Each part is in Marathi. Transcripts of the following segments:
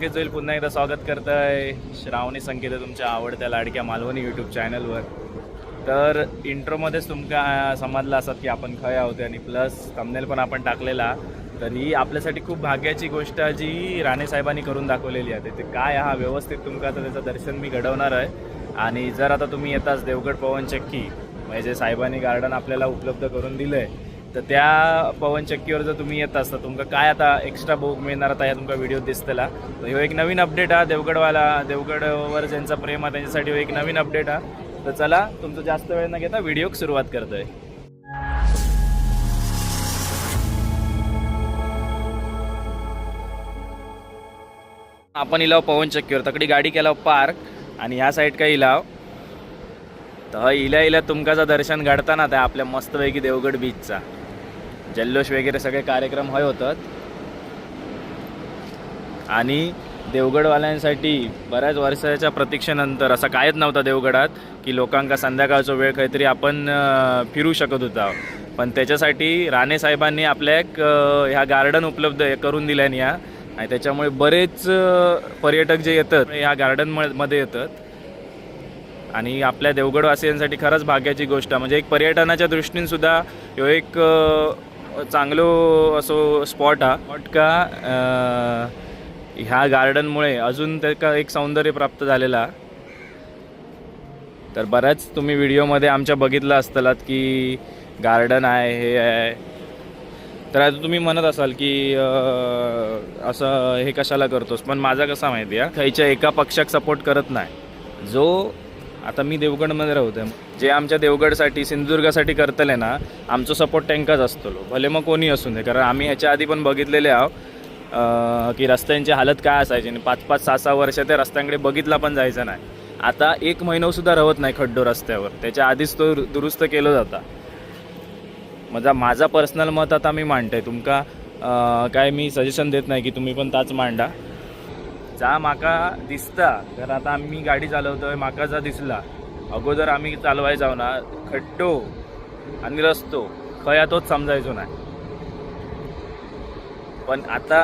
संकेत जोईल पुन्हा एकदा स्वागत करतोय. श्रावणी संकेत तुमच्या आवडत्या लाडक्या मालवणी यूट्यूब चॅनलवर तर इंट्रोमध्येच तुमका समजलं असत की आपण खय आहोत आणि प्लस थंबनेल पण आपण टाकलेला. तर ही आपल्यासाठी खूप भाग्याची गोष्ट जी राणे साहेबांनी करून दाखवलेली आहे. ते काय हा व्यवस्थित तुमका आता त्याचं दर्शन मी घडवणार आहे. आणि जर आता तुम्ही येताच देवगड पवन चक्की म्हणजे साहेबांनी गार्डन आपल्याला उपलब्ध करून दिलं आहे तर त्या पवनचक्कीवर जर तुम्ही येत असता तुमका काय आता एक्स्ट्रा बुक मिळणार आता ह्या तुमका व्हिडिओ दिसतला? तर ह्यो एक नवीन अपडेट हा देवगडवाला देवगडवर ज्यांचा प्रेम आहे त्यांच्यासाठी हो एक नवीन अपडेट हा. तर चला तुमचं जास्त वेळ न घेता व्हिडिओक सुरुवात करतोय. आपण इलाव पवनचक्कीवर तकडी गाडी केला पार्क आणि ह्या साईड काय इलाव. तर इल्या इल्या तुमकाचं दर्शन घडताना त्या आपल्या मस्तपैकी देवगड बीचचा जल्लोष वगैरे सगळे कार्यक्रम हय होतात. आणि देवगडवाल्यांसाठी बऱ्याच वर्षाच्या प्रतीक्षेनंतर असा कायच नव्हता देवगडात की लोकांका संध्याकाळचा वेळ काहीतरी आपण फिरू शकत होता. पण त्याच्यासाठी राणे साहेबांनी आपल्या एक ह्या गार्डन उपलब्ध करून दिल्याने या. आणि त्याच्यामुळे बरेच पर्यटक जे येतात ह्या गार्डनमध्ये येतात. आणि आपल्या देवगडवासियांसाठी खरंच भाग्याची गोष्ट म्हणजे एक पर्यटनाच्या दृष्टीने सुद्धा ह्यो एक चांगलो असो स्पॉट हा. स्पॉट का ह्या गार्डनमुळे अजून त्याका एक सौंदर्य प्राप्त झालेला. तर बऱ्याच तुम्ही व्हिडिओमध्ये आमच्या बघितलं असतलात की गार्डन आहे हे आहे. तर आता तुम्ही म्हणत असाल की असं हे कशाला करतोस? पण माझा कसा माहिती आहे खायच्या एका पक्षाक सपोर्ट करत नाही. जो आता मी देवगडमध्ये राहतोय. जे आमच्या देवगडसाठी सिंधुदुर्गासाठी करतले ना आमचं सपोर्ट टँकच असतो भले मग कोणी असू दे कारण आम्ही ह्याच्या आधी पण बघितलेले आहोत की रस्त्यांची हालत काय असायची. आणि पाच पाच सहा सहा वर्ष त्या रस्त्यांकडे बघितला पण जायचं नाही. आता एक महिनासुद्धा राहत नाही खड्डो रस्त्यावर. त्याच्या आधीच तो दुरुस्त केलं जाता. माझा माझा पर्सनल मत आता मी मांडतोय. तुमका काय मी सजेशन देत नाही की तुम्ही पण ताच मांडा. जा माका दिसता. तर आता आम्ही गाडी चालवतोय माका जा दिसला. अगोदर आम्ही चालवाय जाऊ ना खड्डो आणि रस्तो. खया तोच समजायचो नाही. पण आता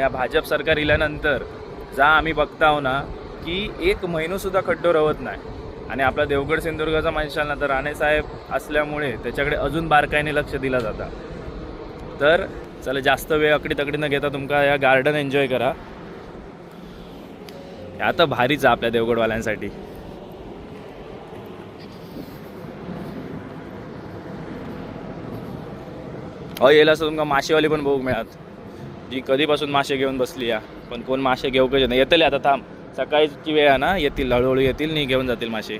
या भाजप सरकार इल्यानंतर जा आम्ही बघताव ना की एक महिनोसुद्धा खड्डो रवत नाही. आणि आपला देवगड सिंधुदुर्गाचा म्हणशाल ना तर राणेसाहेब असल्यामुळे त्याच्याकडे अजून बारकाईने लक्ष दिला जाता. तर चला जास्त वेळ अकडी तकडी न घेता तुमका या गार्डन एन्जॉय करा. आता भारीच आहे आपल्या देवगडवाल्यांसाठी. अ येईल असं तुमका माशेवाली पण बघू मिळत. जी कधीपासून मासे घेऊन बसली या पण कोण मासे घेऊ कसे नाही. येतले आता थांब. सकाळची वेळ आहे ना येतील हळूहळू येतील नाही घेऊन जातील मासे.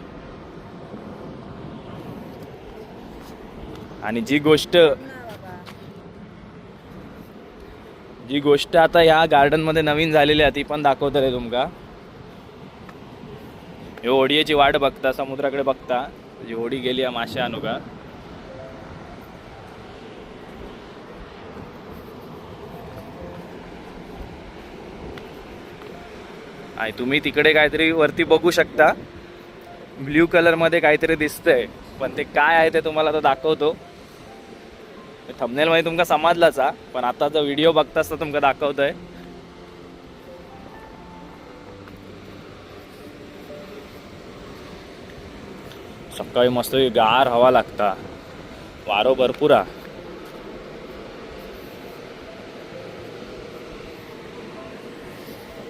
आणि जी गोष्ट जी गोष्ट आता या गार्डनमध्ये नवीन झालेली आहे ती पण दाखवतो रे तुमका. हे होडीची वाट बघता समुद्राकडे बघता. जी होडी गेली आहे मासे आणू का आणि तुम्ही तिकडे काहीतरी वरती बघू शकता. ब्ल्यू कलरमध्ये काहीतरी दिसतंय. पण ते काय आहे ते तुम्हाला आता दाखवतो. थंबनेलमध्ये तुमका समजलाच हा. पण आता व्हिडिओ बघताच तर तुमका दाखवतोय. सकाळी मस्त गार हवा लागता. वारो भरपूर हा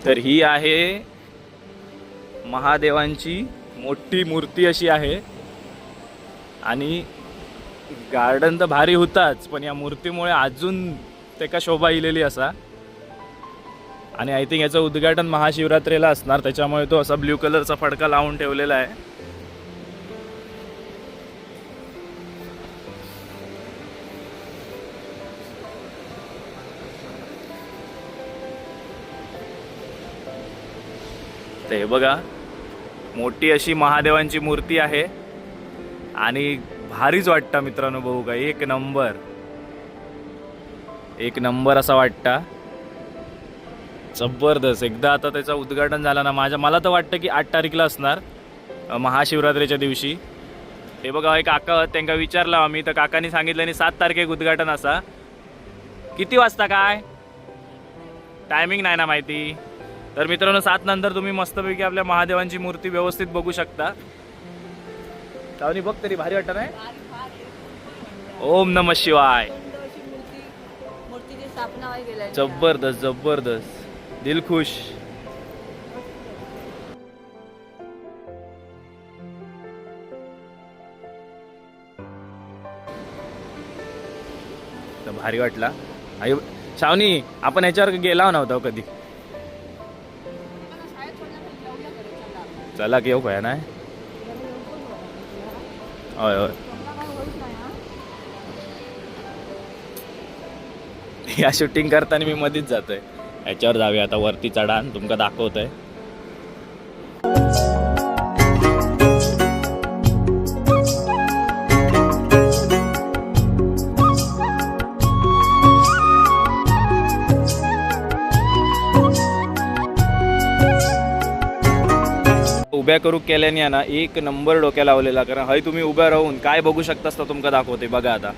तर ही आहे महादेवांची मोठी मूर्ती अशी आहे. आणि गार्डन तर भारी होताच पण या मूर्तीमुळे अजून त्याका शोभा इलेली असा. आणि आय थिंक याचं उद्घाटन महाशिवरात्रीला असणार त्याच्यामुळे तो असा ब्ल्यू कलरचा फडका लावून ठेवलेला आहे. तर हे बघा मोठी अशी महादेवांची मूर्ती आहे. आणि भारीच वाटतं मित्रांनो बघू का एक नंबर. एक नंबर असा वाटता. जबरदस्त. एकदा आता त्याचं उद्घाटन झालं ना माझ्या मला तर वाटतं की आठ तारीखला असणार महाशिवरात्रीच्या दिवशी. हे बघा एक काका त्यांना विचारलं आम्ही तर काकांनी सांगितलं आणि सात तारखेक उद्घाटन असा. किती वाजता काय? टायमिंग नाही ना माहिती. तर मित्रांनो सात नंतर तुम्ही मस्तपैकी आपल्या महादेवांची मूर्ती व्यवस्थित बघू शकता. तावनी बघ तरी भारी वाटत नाही? ओम नम शिवाय. जबरदस्त जबरदस्त. दिल खुश. तर भारी वाटला. आई शावनी आपण ह्याच्यावर गेला नव्हता कधी? चला की येऊ काय नाही होय होय या शूटिंग करताना मी मध्येच जातोय. ह्याच्यावर जाऊया आता वरती चढा तुमका दाखवतोय. उभ्या करू केल्याने ना एक नंबर डोक्या लावलेला कारण हय तुम्ही उभ्या राहून काय बघू शकतास तर तुमका दाखवते. बघा आता.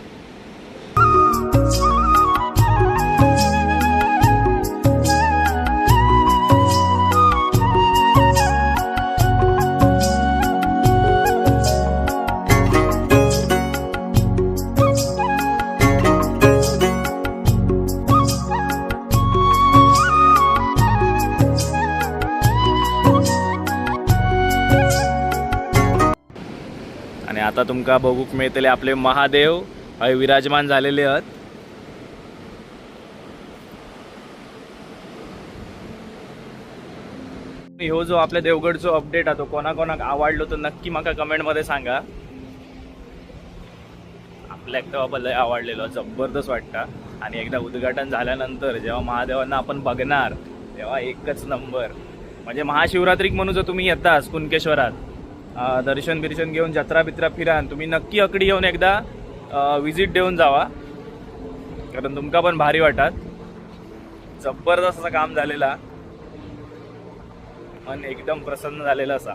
तुमका बघूक मिळतले आपले महादेव हय विराजमान झालेले आहेत. ह्यो जो आपल्या देवगडचो अपडेट आहे तो कोणा कोणाक आवडलो तो नक्की म्हाका कमेंटमध्ये सांगा. आपल्या एकटा बाबा लय आवडलेलो जबरदस्त वाटता. आणि एकदा उद्घाटन झाल्यानंतर जेव्हा महादेवांना आपण बघणार तेव्हा एकच नंबर. म्हणजे महाशिवरात्रीक म्हणून जर तुम्ही येतास कुणकेश्वरात दर्शन बिर्शन घेऊन जत्रा बित्रा फिरान तुम्ही नक्की अकडी येऊन एकदा विजिट देऊन जावा. कारण तुमका पण भारी वाटात जबरदस्त असं काम झालेला. मन एकदम प्रसन्न झालेलं असा.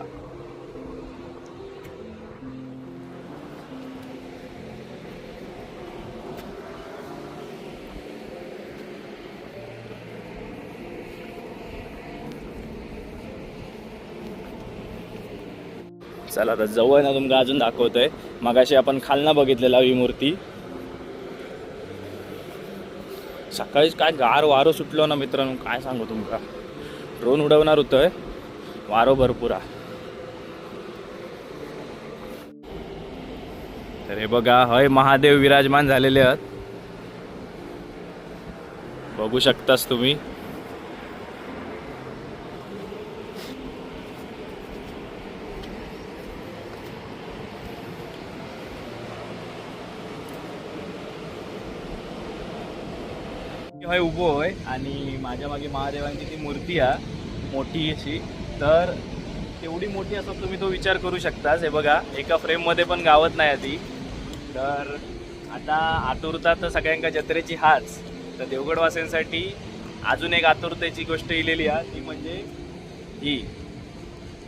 चला आता जवळ ना तुमका अजून दाखवतोय. मगाशी आपण खालना बघितलेला ही मूर्ती. सकाळीच काय गार वारो सुटलो ना मित्रांनो काय सांगू तुमका ड्रोन उडवणार होतोय. वारो भरपूर अरे तर हे बघा हय महादेव विराजमान झालेले आहेत. बघू शकतास तुम्ही. हय उभो होय. आणि माझ्या मागे महादेवांची ती मूर्ती आहे मोठी अशी तर तेवढी मोठी असं तुम्ही तो विचार करू शकताच हे बघा एका फ्रेममध्ये पण गावत नाही ती तर आता आतुरता तर सगळ्यांका जत्रेची हाच. तर देवगडवासींसाठी अजून एक आतुरतेची गोष्ट इलेली आहे ती म्हणजे ही.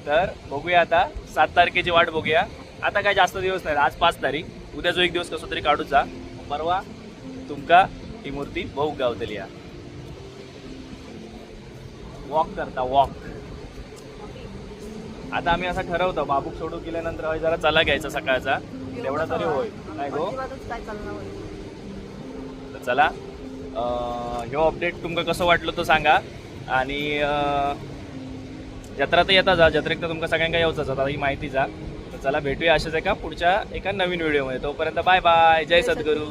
तर बघूया आता सात तारखेची वाट बघूया. आता काय जास्त दिवस नाही आज पाच तारीख. उद्या जो एक दिवस कसं तरी काढूचा परवा तुमका ही मूर्ती बहु गावतली वॉक करता वॉक आता आम्ही असं ठरवतो बाबूक सोडू केल्यानंतर जरा चला घ्यायचा सकाळचा. तेवढा तरी होय नाही गो. तर चला. ह्यो अपडेट तुमका कसं वाटलं तो सांगा. आणि जत्रा तर येता जा जत्रेक तर तुमका सगळ्यांका येऊच आता ही माहिती जा. तर चला भेटूया अशाच एका पुढच्या एका नवीन व्हिडिओमध्ये तोपर्यंत बाय बाय जय सद्गुरू.